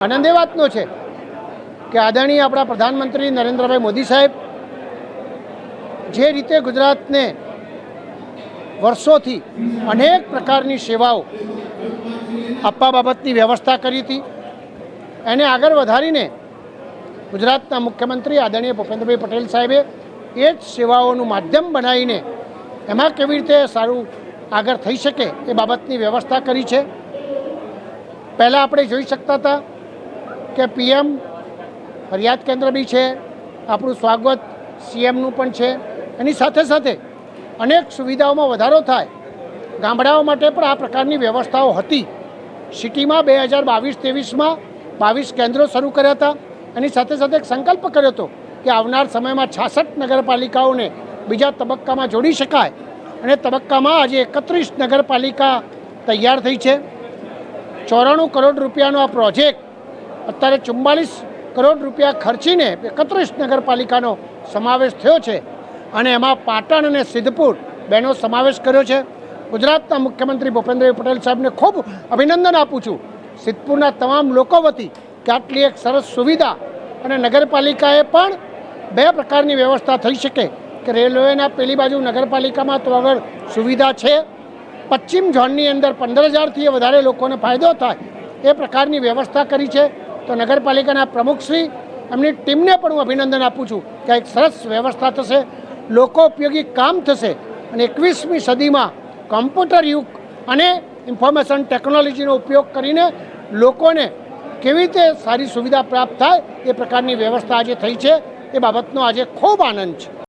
આનંદ એ વાતનો છે કે આદરણીય આપણા પ્રધાનમંત્રી નરેન્દ્રભાઈ મોદી સાહેબ જે રીતે ગુજરાતને વર્ષોથી અનેક પ્રકારની સેવાઓ આપવા બાબતની વ્યવસ્થા કરી હતી, એને આગળ વધારીને ગુજરાતના મુખ્યમંત્રી આદરણીય ભૂપેન્દ્રભાઈ પટેલ સાહેબે એ જ સેવાઓનું માધ્યમ બનાવીને એમાં કેવી રીતે સારું આગળ થઈ શકે એ બાબતની વ્યવસ્થા કરી છે. પહેલાં આપણે જોઈ શકતા હતા કે પીએમ ફરિયાદ કેન્દ્ર બી છે, આપણું સ્વાગત સીએમનું પણ છે. એની સાથે સાથે અનેક સુવિધાઓમાં વધારો થાય. ગામડાઓ માટે પણ આ પ્રકારની વ્યવસ્થાઓ હતી. સિટીમાં બે હજાર બાવીસ ત્રેવીસમાં બાવીસ કેન્દ્રો શરૂ કર્યા હતા. એની સાથે સાથે એક સંકલ્પ કર્યો હતો કે આવનાર સમયમાં છાસઠ નગરપાલિકાઓને બીજા તબક્કામાં જોડી શકાય. અને તબક્કામાં આજે એકત્રીસ નગરપાલિકા તૈયાર થઈ છે. ચોરાણું કરોડ રૂપિયાનો આ પ્રોજેક્ટ અત્યારે ચુમ્માલીસ કરોડ રૂપિયા ખર્ચીને એકત્રીસ નગરપાલિકાનો સમાવેશ થયો છે. અને એમાં પાટણ અને સિદ્ધપુર બેનો સમાવેશ કર્યો છે. ગુજરાતના મુખ્યમંત્રી ભૂપેન્દ્રભાઈ પટેલ સાહેબને ખૂબ અભિનંદન આપું છું. સિદ્ધપુરના તમામ લોકો વતી કે આટલી એક સરસ સુવિધા અને નગરપાલિકાએ પણ બે પ્રકારની વ્યવસ્થા થઈ શકે કે રેલવેના પેલી બાજુ નગરપાલિકામાં તો આગળ સુવિધા છે. પશ્ચિમ ઝોનની અંદર પંદર હજારથી વધારે લોકોને ફાયદો થાય એ પ્રકારની વ્યવસ્થા કરી છે. તો નગરપાલિકાના પ્રમુખશ્રી એમની ટીમને પણ હું અભિનંદન આપું છું કે એક સરસ વ્યવસ્થા થશે, લોકો ઉપયોગી કામ થશે અને એકવીસમી સદીમાં કમ્પ્યુટર યુગ અને ઇન્ફોર્મેશન ટેકનોલોજીનો ઉપયોગ કરીને લોકોને કેવી રીતે સારી સુવિધા પ્રાપ્ત થાય એ પ્રકારની વ્યવસ્થા આજે થઈ છે. એ બાબતનો આજે ખૂબ આનંદ છે.